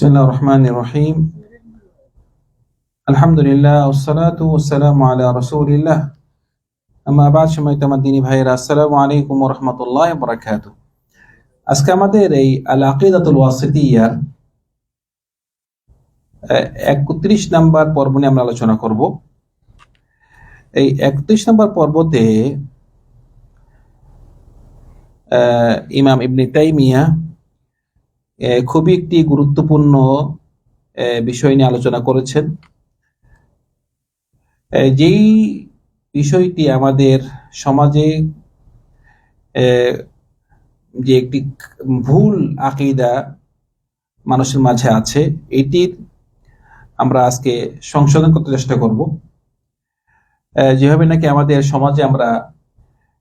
বিসমিল্লাহ রহমান রহিম আলহামদুলিল্লাহ ওসালাতু ওসালাম আলা রসুলিল্লাহ আমার আবাদ সময় তোমার দিনী ভাইয়েরা আসসালামু আলাইকুম রহমতুল্লাহ বরাকাত আজকে আমাদের এই আল আকিদাতুল ওয়াসিতিয়ার একত্রিশ নাম্বার পর্ব নিয়ে আমরা আলোচনা করব। এই একত্রিশ নাম্বার পর্বতে ইমাম ইবনে তাইমিয়া খুবই একটি গুরুত্বপূর্ণ বিষয় নিয়ে আলোচনা করেছেন। যেই বিষয়টি আমাদের সমাজে যে একটি ভুল আকিদা মানুষের মাঝে আছে এটির আমরা আজকে সংশোধন করতে চেষ্টা করব। যেভাবে নাকি আমাদের সমাজে আমরা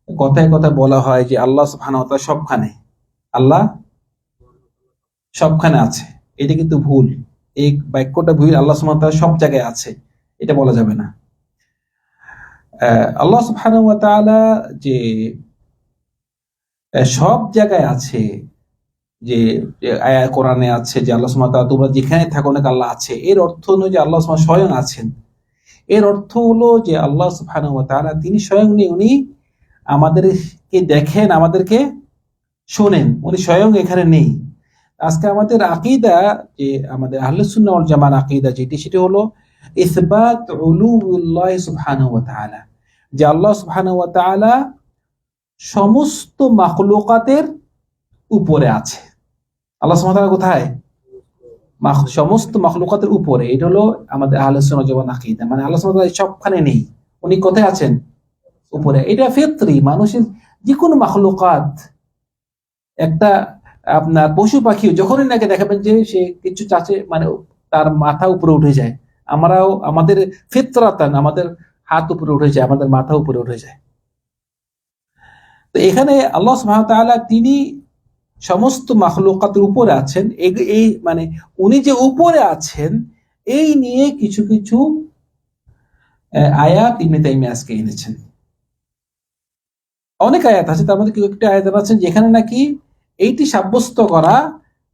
কথায় কথা বলা হয় যে আল্লাহ সুবহানাহু সবখানে। আল্লাহ সবখানে আছে। এটা কিন্তু ভুল। এই বাক্যটা ভুল, আল্লাহ তাআলা সব জায়গায় আছে। এটা বলা যাবে না। আল্লাহ তাআলা যে সব জায়গায় আছে যে আয়া কোরআনে আছে যে আল্লাহ তাআলা তোমরা যেখানে থাকো না আল্লাহ আছে। এর অর্থ নয় যে আল্লাহ সুবহানাহু স্বয়ং আছেন। এর অর্থ হলো যে আল্লাহ তাআলা তিনি স্বয়ং নেই, উনি আমাদেরকে দেখেন, আমাদেরকে শোনেন। উনি স্বয়ং এখানে নেই। আজকে আমাদের আকিদা যে আমাদের আহলে সুন্নাহ ওয়াল জামান আকিদা যেটি, সেটি হলো ইসবাত উলুল্লাহ সুবহানাহু ওয়া তাআলা। যে আল্লাহ সুবহানাহু ওয়া তাআলা সমস্ত মাখলুকাতের উপরে আছে। আল্লাহ সুবহানাহু তাআলা কোথায়? সমস্ত মাখলুকাতের উপরে। এটা হলো আমাদের আহলে সুন্নাহ জামান আকিদা। মানে আল্লাহ সুবহানাহু তাআলা সবখানে নেই। উনি কোথায় আছেন? উপরে। এটা ফিতরি। মানুষের যে কোনো মাখলুকাত, একটা আপনার পশু পাখি যখনই নাকি দেখাবেন যে সে কিছু চাচে মানে তার মাথা উপরে উঠে যায়, আমরাও আমাদের ফিতরাতান, আমাদের হাত উপরে উঠে যায়, আমাদের মাথা উপরে উঠে যায়। তো এখানে আল্লাহ তাআলা তিনি সমস্ত মাখলুকাতের উপরে আছেন, এই- মানে উনি যে উপরে আছেন, এই নিয়ে কিছু কিছু আয়াত ইবনে তাইমিয়া আজকে এনেছেন। অনেক আয়াত আছে, তার মধ্যে একটা আয়াত আছেন যেখানে নাকি এইটি সাব্যস্ত করা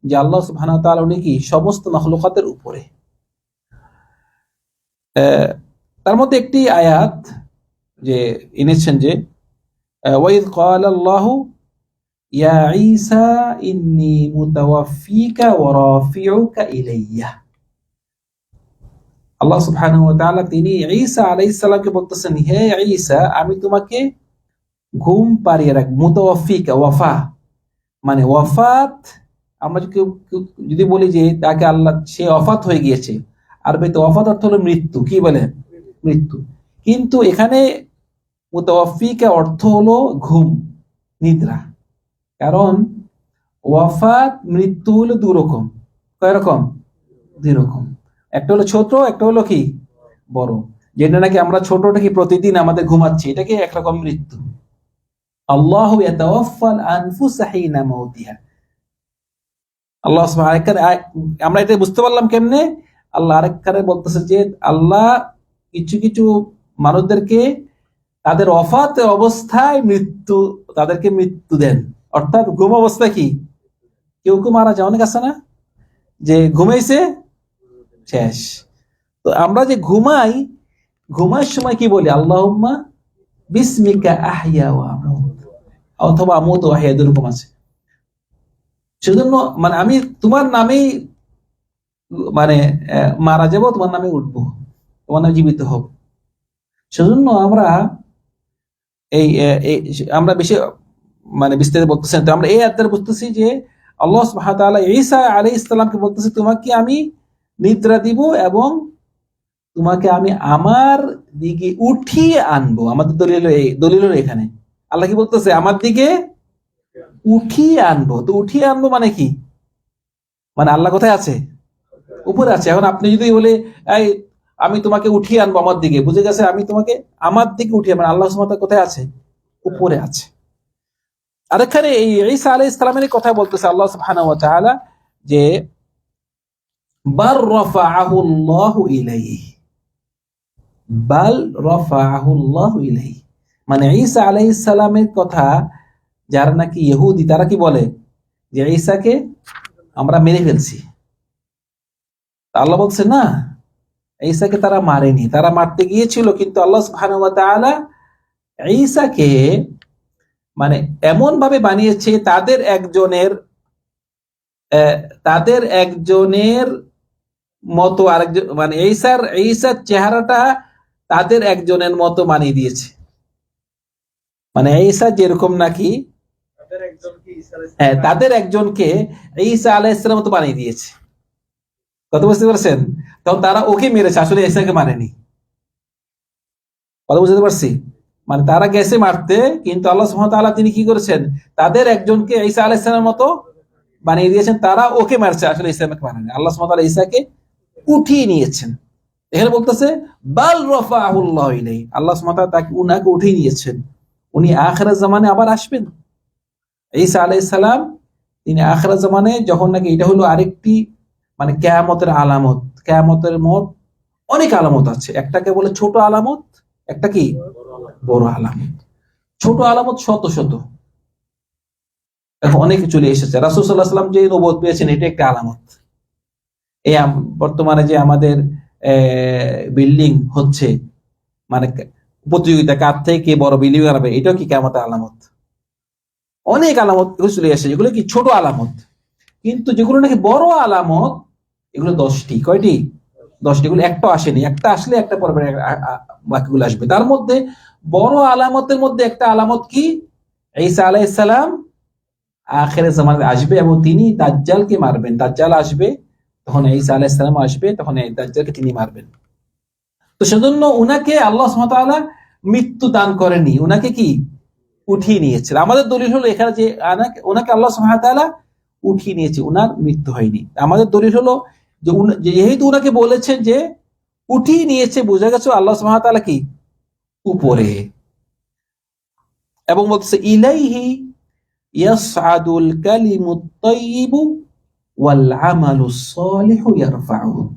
যে আল্লাহ সুবহানাহু তাআলা উনি কি সমস্ত মাখলুকাতের উপরে। তার মধ্যে একটি আয়াত যে এনেছেন যে ওয়াইদ আল্লাহু, ইয়া ঈসা ইন্নী মুতাওয়াফফিকা ওয়া রাফিউকা ইলাইয়া। আল্লাহ সুবহানাহু ওয়া তাআলা তিনি ঈসা আলাইহিস সালামকে বলতেছেন, হে ঈসা, আমি তোমাকে ঘুম পাড়িয়ে রাখ মুতাওয়াফিকা ওয়াফা। মানে ওয়াফাত, আমরা যদি যদি বলি যে তাকে আল্লাহ, সে অফাত হয়ে গিয়েছে আর আরবিতে ওয়াফাত অর্থ হলো মৃত্যু, কি বলে? মৃত্যু। কিন্তু এখানে মুতাওয়াফিকা অর্থ হলো ঘুম, নিদ্রা। কারণ ওয়াফাত, মৃত্যু হলো দু রকম। কয় রকম? দুই রকম। একটা হলো ছোট, একটা হলো কি? বড়। যেটা নাকি আমরা ছোটটা কি প্রতিদিন আমাদের ঘুমাচ্ছি, এটা এটাকে একরকম মৃত্যু? আল্লাহ ইয়াতাওয়াফাল আনফুসা হিনা মাউতিহা। আল্লাহ আমরা এটা বুঝতে পারলাম কেমনে? আল্লাহ আরেকখানে বলতেছে যে, আল্লাহ কিছু কিছু মানুষদেরকে তাদের অফাত অবস্থায় মৃত্যু তাদেরকে মৃত্যু দেন। অর্থাৎ ঘুম অবস্থা কি? কেউ কেউ মারা যায়? অনেক আছে না? যে ঘুমাইছে, শেষ। তো আমরা যে ঘুমাই ঘুমার সময় কি বলি? আল্লাহুম্মা বিসমিকা আহইয়া ওয়া আমুত অথবা আমুত ও আহইয়া দুরকম আছে। সেজন্য মানে আমি তোমার নামেই মানে মারা যাব, তোমার নামে উঠবো, তোমার নামে জীবিত হব। সেজন্য আমরা এই আমরা বেশি মানে বিস্তারিত বলতেছি। তো আমরা এই আত্মার বুঝতেছি যে, আল্লাহ তাআলা ঈসা আলাইহিস সালামকে বলতেছে, তোমাকে আমি নিদ্রা দিব এবং তোমাকে আমি আমার দিকে উঠিয়ে আনব। আমাদের দলিল এই দলিল এখানে। আল্লাহ কি বলতেছে? আমার দিকে উঠিয়ে আনব। তো উঠিয়ে আনব মানে কি? মানে আল্লাহ কোথায় আছে? উপরে আছে। এখন আপনি যদি বলে, এই, আমি তোমাকে উঠিয়ে আনব আমার দিকে। বুঝে গেছে, আমি তোমাকে আমার দিকে উঠিয়ে মানে আল্লাহ তাআলা কোথায় আছে? উপরে আছে। আরেকখানে এই ঈসা আলাইহিস সালামের কথা বলতেছে আল্লাহ তাআলা যে রাফাআহু আল্লাহু ইলাইহি। বাল আল্লাহু ইলাইহি। মানে ঈসা আলাইহিস সালামের কথা যারা নাকি ইহুদি, তারা কি বলে? যে ঈসাকে আমরা মেরে ফেলছি। আল্লাহ বলছে, না, ঈসাকে তারা মারেনি। তারা মারতে গিয়েছিল, কিন্তু আল্লাহ ঈসাকে মানে এমন ভাবে বানিয়েছে, তাদের একজনের তাদের একজনের মতো আরেকজন মানে ঈসার ঈসার চেহারাটা তাদের একজনের মতো বানিয়ে দিয়েছে। মানে ঈসা যেরকম নাকি তাদের একজনকে ঈসা আলাইহিস হ্যাঁ, তাদের একজনকে ঈসা আলাইহিসসালাম মতো বানিয়ে দিয়েছে। কথা বুঝতে পারছেন? তখন তারা ওকে মেরেছে আসলে ঈসাকে মারেনি। কথা বুঝতে পারছি? মানে তারা গেছে মারতে কিন্তু আল্লাহ সুবহানাহু ওয়া তাআলা তিনি কি করেছেন? তাদের একজনকে ঈসা আলাইহিসসালামের মতো বানিয়ে দিয়েছেন তারা ওকে মারছে আসলে ঈসাকে মারেনি। আল্লাহ সুবহানাহু ওয়া তাআলা ঈসাকে উঠিয়ে নিয়েছেন। এখানে বলতেছে বাল রাফাহুল্লাহ ইলাইহি। আল্লাহ সুবহানাহু তাকে উনাকে উঠিয়ে নিয়েছেন। উনি আখরা জামানে আবার আসবেন। ঈসা আলাইহিস সালাম, তিনি আখরা জামানে যখন নাকি এটা হলো আরেকটি মানে কেয়ামতের আলামত, কেয়ামতের মোট অনেক আলামত আছে। একটাকে বলে ছোট আলামত, একটা কি? বড় আলামত। ছোট আলামত শত শত। এখন অনেকে চলে এসেছে। রাসূল সাল্লাম যে নবুয়ত পেয়েছেন, এটা একটা আলামত। এই বর্তমানে যে আমাদের বিল্ডিং হচ্ছে মানে প্রতিযোগিতা, কার থেকে বড় বিল্ডিং বানাবে এটাও কি কেয়ামতের আলামত? অনেক আলামত চলে আসে যেগুলো কি ছোট আলামত? কিন্তু যেগুলো নাকি বড় আলামত, এগুলো দশটি। কয়টি? দশটি। এগুলো একটা আসেনি। একটা আসলে একটা পরে পরে আ- আ- বাকিগুলো আসবে। তার মধ্যে বড় আলামতের মধ্যে একটা আলামত কি? ঈসা আলাইহিস সালাম আখের জামানে আসবে এবং তিনি দাজ্জালকে মারবেন। দাজ্জাল আসবে, তখন ঈসা আলাইহিস সালাম আসবে, তখন দাজ্জালকে তিনি মারবেন। তো সেজন্য উনাকে আল্লাহ তাআলা মৃত্যু দান করেনি। উনাকে কি? উঠিয়ে নিয়েছেন। আমাদের দলিল হলো এখানে যে ওনাকে আল্লাহ সুবহানাহু উঠিয়ে নিয়েছে। উনার মৃত্যু হয়নি। আমাদের দলিল হলো যে যেহেতু উনাকে বলেছেন যে উঠিয়ে নিয়েছে, বোঝা গেছে আল্লাহ সুবহানাহু কি? উপরে। এবং বলতেছে, ইলাইহি ইয়াসআদুল কালিমুত তাইয়িবু ওয়াল আমালুস সালিহু ইয়ারফাউহু।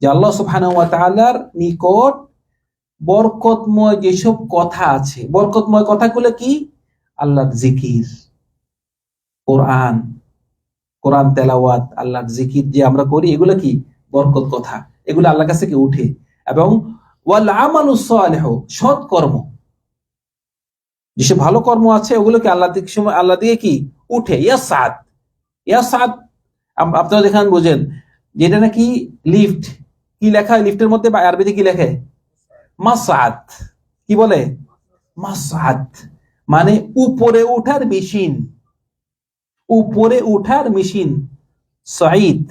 যে আল্লাহ সুবহানাহু নিকট বরকতময় যেসব কথা আছে, বরকতময় কথাগুলো কি? আল্লাহর জিকির, কোরআন কোরআন তেলাওয়াত, আল্লাহর জিকির যে আমরা করি, এগুলো কি? বরকত কথা। এগুলো আল্লাহর কাছে কি উঠে? এবং সালিহ, সৎ কর্ম। যেসব ভালো কর্ম আছে ওগুলোকে আল্লাহ সময়, আল্লাহ দিয়ে কি? উঠে। ইয়াসাদ ইয়াসাদ আপ- আপনারা যেখানে বোঝেন, যেটা নাকি লিফট কি লেখা? লিফটের মধ্যে বা আরবিতে কি লেখে? মাসাদ কি বলে? মাসাদ মানে উপরে ওঠার মেশিন। উপরে ওঠার মেশিন। সাইদ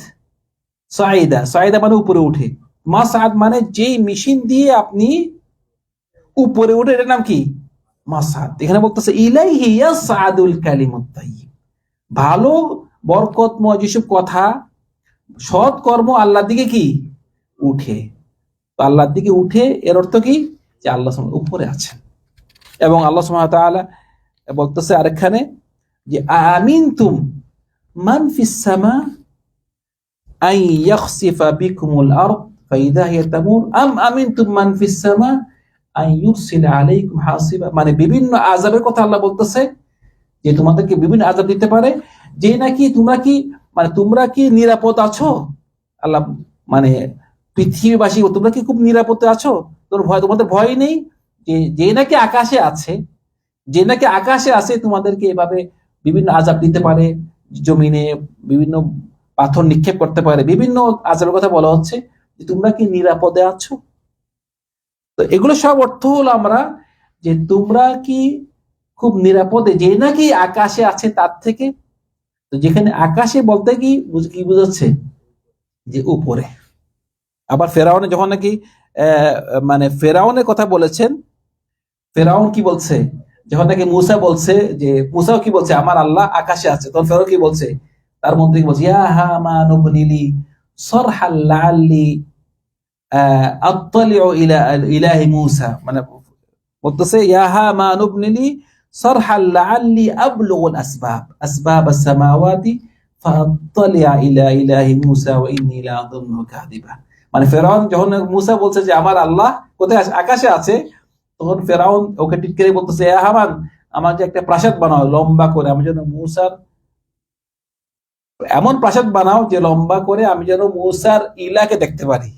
সাইদা সাইদা মানে উপরে উঠে। মাসাদ মানে যেই মেশিন দিয়ে আপনি উপরে উঠে, এটার নাম কি? মাসাদ এখানে বলতেছে, ইলাইহি ইয়াসাদুল কালিমুত ভালো, বরকতময় যেসব কথা সৎ কর্ম আল্লাহর দিকে কি? উঠে। তো আল্লাহর দিকে উঠে, এর অর্থ কি? যে আল্লাহ সুবহানাহু উপরে আছেন। এবং আল্লাহ ওয়া তাআলা বলতেছে আরেকখানে যে, আমিনতুম মান ফিস সামা আন ইয়াখসিফা বিকুমুল আরদ, ফাইদা হিয়া তামুর, আম আমিনতুম মান ফিস সামা আন ইউরসিলা আলাইকুম হাসিবা? মানে বিভিন্ন আযাবের কথা আল্লাহ বলতেছে যে, তোমাদেরকে বিভিন্ন আযাব দিতে পারে, যে নাকি তোমরা কি মানে তোমরা কি নিরাপদ আছো? আল্লাহ মানে পৃথিবীবাসী তোমরা কি খুব নিরাপদে আছো? তোর ভয়, তোমাদের ভয় নেই যে নাকি আকাশে আছে, যে নাকি আকাশে আছে তোমাদেরকে এভাবে বিভিন্ন আজাব দিতে পারে, জমিনে বিভিন্ন পাথর নিক্ষেপ করতে পারে, বিভিন্ন আজাবের কথা বলা হচ্ছে যে তোমরা কি নিরাপদে আছো? তো এগুলো সব অর্থ হলো আমরা যে তোমরা কি খুব নিরাপদে, যে নাকি আকাশে আছে তার থেকে, তো যেখানে আকাশে বলতে কি কি বুঝাচ্ছে? যে উপরে। আবার ফেরাউনে যখন নাকি মানে ফেরাউনের কথা বলেছেন ফেরাউন কি বলছে? যখন নাকি মুসা বলছে যে মুসাও কি বলছে? আমার আল্লাহ আকাশে আছে। তখন ফেরাউন কি বলছে? তার মধ্যে কি বলছে? ইয়া হামান উবনিলি সরহাল লাআল্লি আহ, আত্তালিউ ইলা ইলাহি মুসা। মানে বলতেছে ইয়া হামান উবনিলি সরহাল লাআল্লি আবলুগুল আসবাব। আসবাব আস-সামাওয়াতি ইলা ইলাহি মুসা ওয়া ইন্নী লাআযুন্নু কাযিবা। মানে ফেরাউন যখন মুসা বলছে যে, আমার আল্লাহ কোথায় আছে? আকাশে আছে। তখন ফেরাউন ওকে টিটকারি বলতেছে হামান, আমার যে একটা প্রাসাদ বানাও লম্বা করে, আমি যেন মুসার এমন প্রাসাদ বানাও যে লম্বা করে আমি যেন মুসার ইলাকে দেখতে পারি।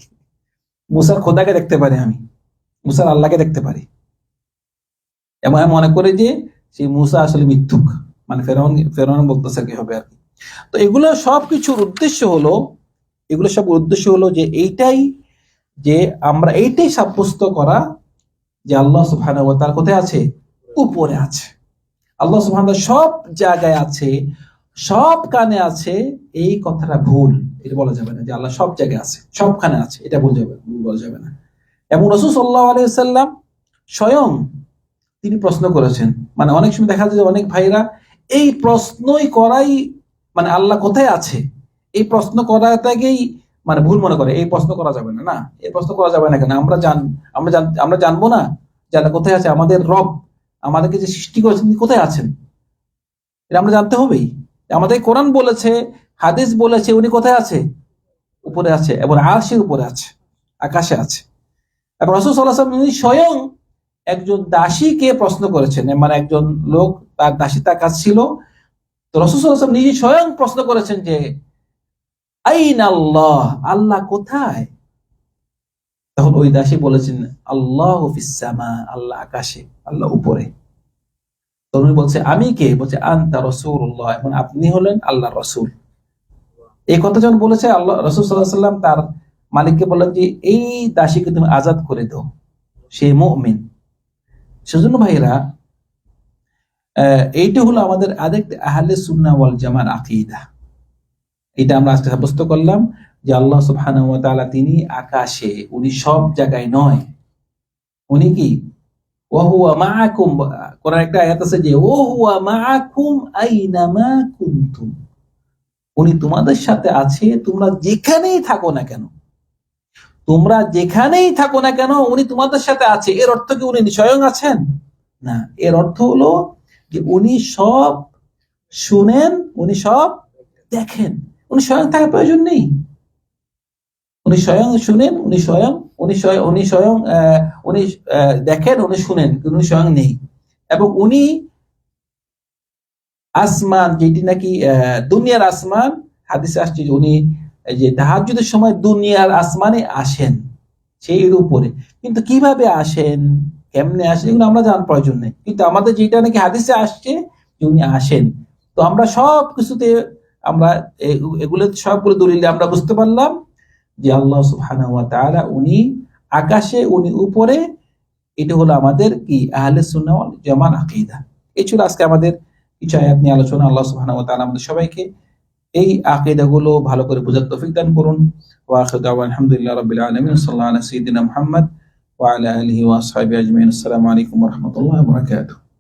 মুসার খোদাকে দেখতে পারি আমি। মুসার আল্লাহকে দেখতে পারি। এবং আমি মনে করি যে, সেই মুসা আসলে মিথ্যুক। মানে ফেরাউন ফেরাউন বলতেছে কি হবে আর কি। তো এগুলো সবকিছুর উদ্দেশ্য হলো এগুলো সব উদ্দেশ্য হলো যে এইটাই, যে আমরা এইটাই সাব্যস্ত করা যে আল্লাহ সুবহানাহু ওয়া তাআলা কোথায় আছে? উপরে আছে। আল্লাহ সুবহানাহু ওয়া সব জায়গায় আছে, সব কানে আছে, এই কথাটা ভুল। এটা বলা যাবে না যে আল্লাহ সব জায়গায় আছে সবখানে আছে, এটা বলা যাবে ভুল বলা যাবে না। এবং রসুল সাল্লাহ আলাইসাল্লাম স্বয়ং তিনি প্রশ্ন করেছেন মানে অনেক সময় দেখা যায় যে অনেক ভাইরা এই প্রশ্নই করাই মানে আল্লাহ কোথায় আছে? এই প্রশ্ন করাটাকেই মানে ভুল মনে করে, এই প্রশ্ন করা যাবে না না, এই প্রশ্ন করা যাবে না কেন? আমরা জান, আমরা আমরা জানব না যে আল্লাহ কোথায় আছে, আমাদের রব আমাদেরকে যে সৃষ্টি করেছেন কোথায় আছেন? এটা আমরা জানতে হবেই। আমাদের কোরআন বলেছে, হাদিস বলেছে, উনি কোথায় আছে? উপরে আছে, এবং আরশের উপরে আছে, আকাশে আছে। এবং রসুল সাল্লাহ উনি স্বয়ং একজন দাসীকে প্রশ্ন করেছেন মানে একজন লোক, তার দাসী তার কাজ ছিল। তো রসুল সাল্লাহ নিজে স্বয়ং প্রশ্ন করেছেন যে আল্লাহ আল্লাহ কোথায়? তখন ওই দাসী বলেছেন, আল্লাহ ফিসামা আল্লাহ আকাশে, আল্লাহ উপরে। উনি বলছে, আমি কে? বলছে, আন্তা রসুল্লাহ এবং আপনি হলেন আল্লাহ রসুল। এই কথা যখন বলেছে, আল্লাহ, রসুল সাল্লাহ সাল্লাম তার মালিককে বললেন যে, এই দাসীকে তুমি আজাদ করে দাও, সে মুমিন। সেজন্য ভাইরা এইটা হলো আমাদের আরেক আহলে সুন্না ওয়াল জামার আকিদা। এটা আমরা আজকে সাব্যস্ত করলাম যে আল্লাহ সুবহানাহু ওয়া তিনি আকাশে, উনি সব জায়গায় নয়। উনি কি? ওহুয়া মাআকুম কোরআন একটা আয়াত আছে যে ওহুয়া মাআকুম আইনামা কুনতুম। উনি তোমাদের সাথে আছে, তোমরা যেখানেই থাকো না কেন। তোমরা যেখানেই থাকো না কেন, উনি তোমাদের সাথে আছে। এর অর্থ কি উনি স্বয়ং আছেন? না, এর অর্থ হলো যে উনি সব শুনেন, উনি সব দেখেন। উনি স্বয়ং থাকার প্রয়োজন নেই। উনি স্বয়ং শুনেন, উনি স্বয়ং উনি স্বয়ং উনি স্বয়ং উনি দেখেন, উনি শুনেন উনি স্বয়ং নেই। এবং উনি আসমান, যেটি নাকি দুনিয়ার আসমান, হাদিসে আসছে উনি যে তাহাজ্জুদের সময় দুনিয়ার আসমানে আসেন, সেই উপরে কিন্তু কীভাবে আসেন? কেমনে আসেন? এগুলো আমরা জানার প্রয়োজন নেই। কিন্তু আমাদের যেটা নাকি হাদিসে আসছে যে উনি আসেন। তো আমরা সব কিছুতে আমরা এগুলো সবগুলো দলিলে আমরা বুঝতে পারলাম যে আল্লাহ সুবহানাহু উনি আকাশে, উনি উপরে, এটা হলো আমাদের কি? আহলে জামার আকীদা। এই ছিল আজকে আমাদের কিছু আয়াত নিয়ে আলোচনা। আল্লাহ সুবহানাহু আমাদের সবাইকে এই আকীদাগুলো ভালো করে বোঝার তৌফিক দান করুন। আলহামদুলিল্লাহি রাব্বিল আলামিন। সাল্লাল্লাহু আলা সাইয়্যিদিনা মুহাম্মদ ওয়া আলা আলিহি ওয়া আসসালামু আলাইকুম ওয়া রাহমাতুল্লাহি